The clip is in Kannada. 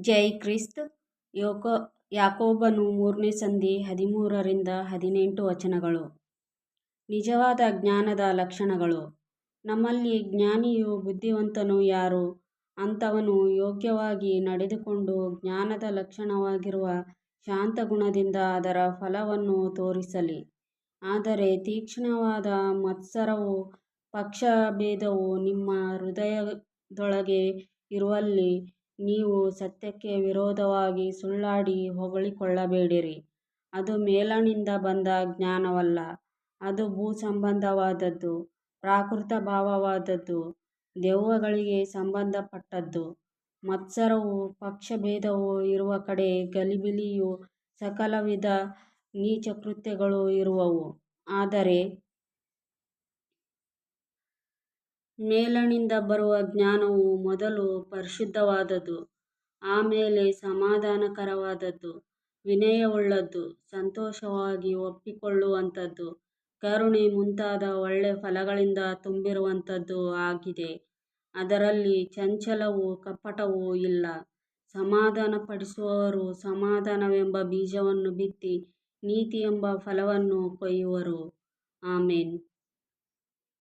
ಜೈ ಕ್ರಿಸ್ತ್. ಯೋಕೋ, ಯಾಕೋಬನು ಮೂರನೇ ಸಂಧಿ ಹದಿಮೂರರಿಂದ ಹದಿನೆಂಟು ವಚನಗಳು. ನಿಜವಾದ ಜ್ಞಾನದ ಲಕ್ಷಣಗಳು. ನಮ್ಮಲ್ಲಿ ಜ್ಞಾನಿಯು ಬುದ್ಧಿವಂತನು ಯಾರು? ಅಂಥವನು ಯೋಗ್ಯವಾಗಿ ನಡೆದುಕೊಂಡು ಜ್ಞಾನದ ಲಕ್ಷಣವಾಗಿರುವ ಶಾಂತ ಗುಣದಿಂದ ಅದರ ಫಲವನ್ನು ತೋರಿಸಲಿ. ಆದರೆ ತೀಕ್ಷ್ಣವಾದ ಮತ್ಸರವು ಪಕ್ಷಭೇದವು ನಿಮ್ಮ ಹೃದಯದೊಳಗೆ ಇರುವಲ್ಲಿ ನೀವು ಸತ್ಯಕ್ಕೆ ವಿರೋಧವಾಗಿ ಸುಳ್ಳಾಡಿ ಹೊಗಳಿಕೊಳ್ಳಬೇಡಿರಿ. ಅದು ಮೇಲಣಿಂದ ಬಂದ ಜ್ಞಾನವಲ್ಲ. ಅದು ಭೂಸಂಬಂಧವಾದದ್ದು, ಪ್ರಾಕೃತಭಾವವಾದದ್ದು, ದೆವ್ವಗಳಿಗೆ ಸಂಬಂಧಪಟ್ಟದ್ದು. ಮತ್ಸರವೂ, ಪಕ್ಷಭೇದವೂ ಇರುವ ಕಡೆ ಗಲಿಬಿಲಿಯೂ ಸಕಲವಿಧ ನೀಚಕೃತ್ಯಗಳೂ ಇರುವವು. ಆದರೆ ಮೇಲಣಿಂದ ಬರುವ ಜ್ಞಾನವು ಮೊದಲು ಪರಿಶುದ್ಧವಾದದ್ದು, ಆಮೇಲೆ ಸಮಾಧಾನಕರವಾದದ್ದು, ವಿನಯವುಳ್ಳದ್ದು, ಸಂತೋಷವಾಗಿ ಒಪ್ಪಿಕೊಳ್ಳುವಂಥದ್ದು, ಕರುಣೆ ಮುಂತಾದ ಒಳ್ಳೆ ಫಲಗಳಿಂದ ತುಂಬಿರುವಂಥದ್ದು ಆಗಿದೆ. ಅದರಲ್ಲಿ ಚಂಚಲವೂ ಕಪಟವೂ ಇಲ್ಲ. ಸಮಾಧಾನಪಡಿಸುವವರು ಸಮಾಧಾನವೆಂಬ ಬೀಜವನ್ನು ಬಿತ್ತಿ ನೀತಿಯೆಂಬ ಫಲವನ್ನು ಕೊಯ್ಯುವರು. ಆಮೆನ್.